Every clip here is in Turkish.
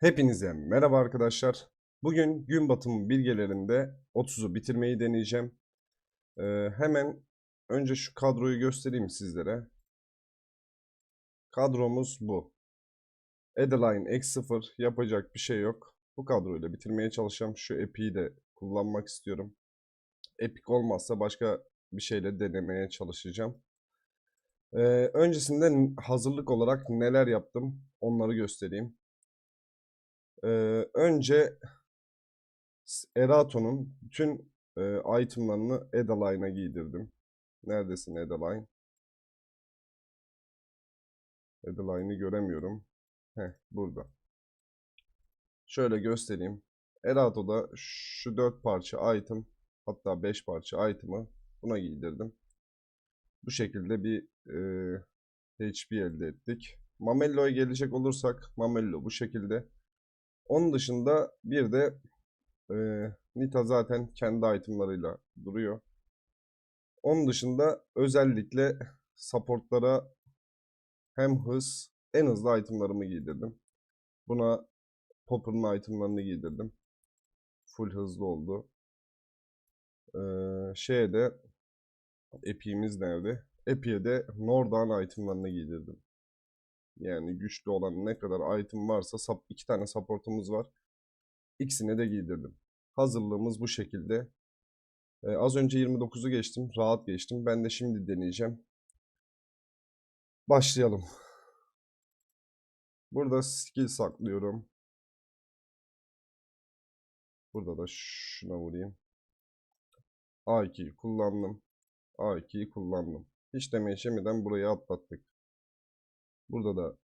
Hepinize merhaba arkadaşlar. Bugün gün batımı bilgelerinde 30'u bitirmeyi deneyeceğim. Ee, hemen önce şu kadroyu göstereyim sizlere. Kadromuz bu. Adeline X0 yapacak bir şey yok. Bu kadroyla bitirmeye çalışacağım. Şu Epic'i de kullanmak istiyorum. Epic olmazsa başka bir şeyle denemeye çalışacağım. Ee, öncesinde hazırlık olarak neler yaptım onları göstereyim. Ee, önce Erato'nun bütün e, itemlarını Adeline'a giydirdim. Neredesin Adeline? Adeline'ı göremiyorum. Heh, burada. Şöyle göstereyim. Erato'da şu 4 parça item, hatta 5 parça item'ı buna giydirdim. Bu şekilde bir e, HP elde ettik. Mamello'ya gelecek olursak, Mamello bu şekilde. Onun dışında bir de e, Nita zaten kendi itemlarıyla duruyor. Onun dışında özellikle supportlara hem hız, en hızlı itemlarımı giydirdim. Buna Popper'ın itemlarını giydirdim. Full hızlı oldu. Ee, şeye de Epic'imiz nerede? Epic'e de Nordan itemlarını giydirdim. Yani güçlü olan ne kadar item varsa iki tane supportumuz var. İkisine de giydirdim. Hazırlığımız bu şekilde. Ee, az önce 29'u geçtim. Rahat geçtim. Ben de şimdi deneyeceğim. Başlayalım. Burada skill saklıyorum. Burada da şuna vurayım. A2'yi kullandım. A2'yi kullandım. Hiç deme işemeden burayı atlattık. Burada da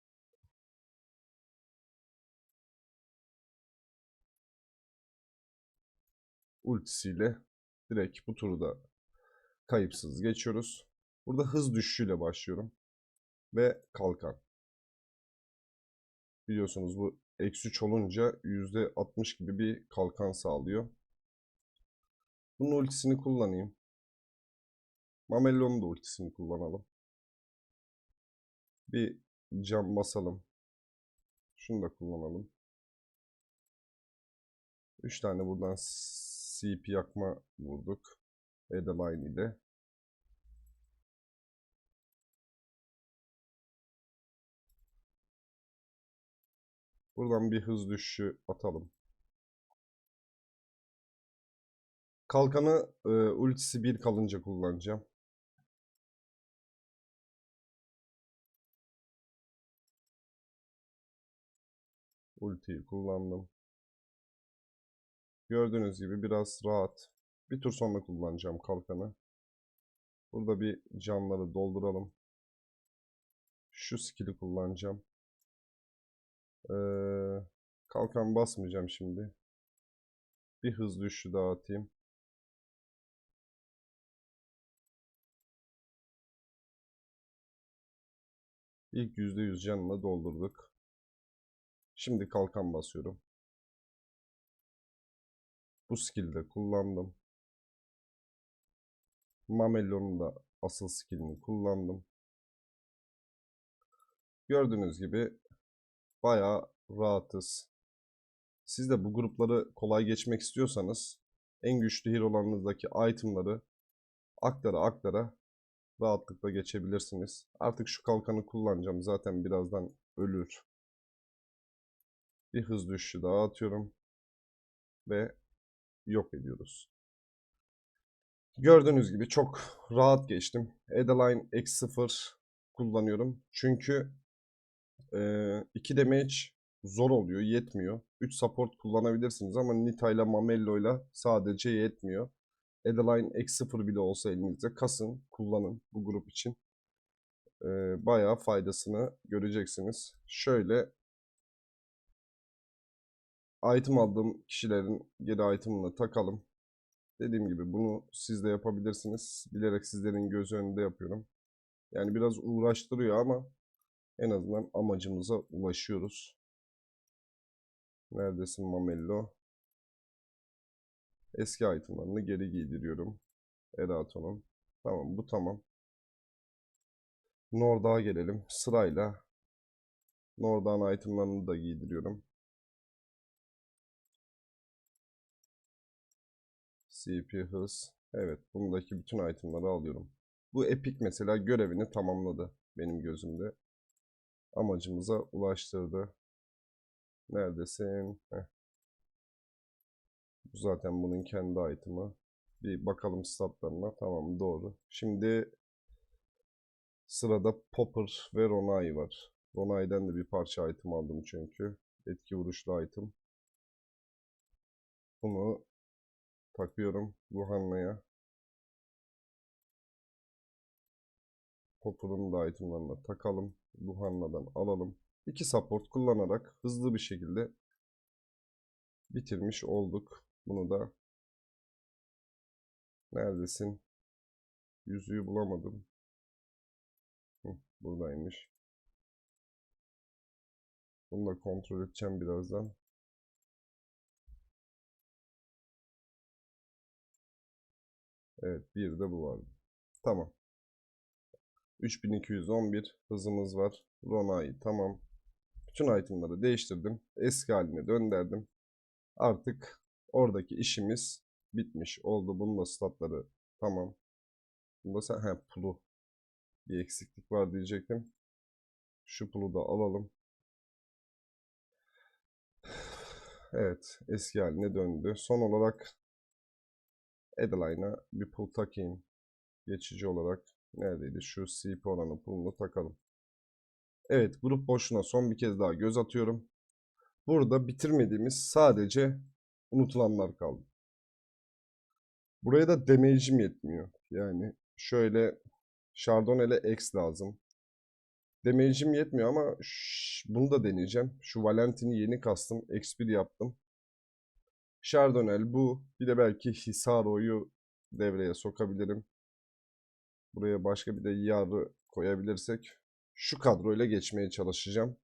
ultisiyle direkt bu turu da kayıpsız geçiyoruz. Burada hız düşüşüyle başlıyorum. Ve kalkan. Biliyorsunuz bu eksi 3 olunca %60 gibi bir kalkan sağlıyor. Bunun ultisini kullanayım. Mamello'nun da ultisini kullanalım. Bir cam basalım. Şunu da kullanalım. 3 tane buradan CP yakma vurduk. Adeline ile. Buradan bir hız düşüşü atalım. Kalkanı e, ultisi 1 kalınca kullanacağım. Ultiyi kullandım. Gördüğünüz gibi biraz rahat. Bir tur sonra kullanacağım kalkanı. Burada bir canları dolduralım. Şu skill'i kullanacağım. Ee, kalkan basmayacağım şimdi. Bir hız düşüşü daha atayım. İlk %100 canını doldurduk. Şimdi kalkan basıyorum. Bu skill'de kullandım. Mamello'nun da asıl skill'ini kullandım. Gördüğünüz gibi bayağı rahatız. Siz de bu grupları kolay geçmek istiyorsanız en güçlü hero'larınızdaki itemları aktara aktara rahatlıkla geçebilirsiniz. Artık şu kalkanı kullanacağım. Zaten birazdan ölür. Bir hız düşüşü daha atıyorum. Ve yok ediyoruz. Gördüğünüz gibi çok rahat geçtim. Adeline X0 kullanıyorum. Çünkü 2 damage zor oluyor, yetmiyor. 3 support kullanabilirsiniz ama Nita ile Mamello ile sadece yetmiyor. Adeline X0 bile olsa elinizde kasın, kullanın bu grup için. Ee, bayağı faydasını göreceksiniz. Şöyle item aldığım kişilerin geri itemını takalım. Dediğim gibi bunu siz de yapabilirsiniz. Bilerek sizlerin göz önünde yapıyorum. Yani biraz uğraştırıyor ama en azından amacımıza ulaşıyoruz. Neredesin Mamello? Eski itemlarını geri giydiriyorum. Eraton'un. Tamam bu tamam. Nord'a gelelim. Sırayla Nord'dan itemlarını da giydiriyorum. CP hız. Evet, bundaki bütün itemları alıyorum. Bu Epic mesela görevini tamamladı benim gözümde. Amacımıza ulaştırdı. Neredesin? Heh. Bu zaten bunun kendi item'ı. Bir bakalım statlarına. Tamam doğru. Şimdi sırada Popper ve Ronay var. Ronay'dan da bir parça item aldım çünkü. Etki vuruşlu item. Bunu takıyorum Luhanna'ya. Popper'ın da itemlarını takalım. Luhanna'dan alalım. İki support kullanarak hızlı bir şekilde bitirmiş olduk. Bunu da neredesin? Yüzüğü bulamadım. Hı, buradaymış. Bunu da kontrol edeceğim birazdan. Evet, bir de bu vardı. Tamam. 3211 hızımız var. Ronai tamam. Bütün itemları değiştirdim. Eski haline döndürdüm. Artık oradaki işimiz bitmiş oldu. Bunun da statları tamam. Bunda sen he pulu bir eksiklik var diyecektim. Şu pulu da alalım. Evet, eski haline döndü. Son olarak Adeline'a bir pul takayım. Geçici olarak neredeydi? Şu CP oranı pulunu takalım. Evet, grup boşuna son bir kez daha göz atıyorum. Burada bitirmediğimiz sadece unutulanlar kaldı. Buraya da damage'im yetmiyor. Yani şöyle Chardonnay'le X lazım. Damage'im yetmiyor ama bunu da deneyeceğim. Şu Valentin'i yeni kastım. X1 yaptım. Chardonnay bu. Bir de belki Hisaro'yu devreye sokabilirim. Buraya başka bir de yarı koyabilirsek şu kadroyla geçmeye çalışacağım.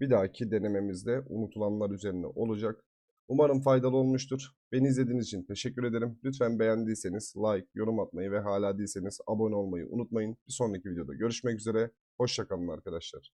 Bir dahaki denememizde unutulanlar üzerine olacak. Umarım faydalı olmuştur. Beni izlediğiniz için teşekkür ederim. Lütfen beğendiyseniz like, yorum atmayı ve hala değilseniz abone olmayı unutmayın. Bir sonraki videoda görüşmek üzere. Hoşçakalın arkadaşlar.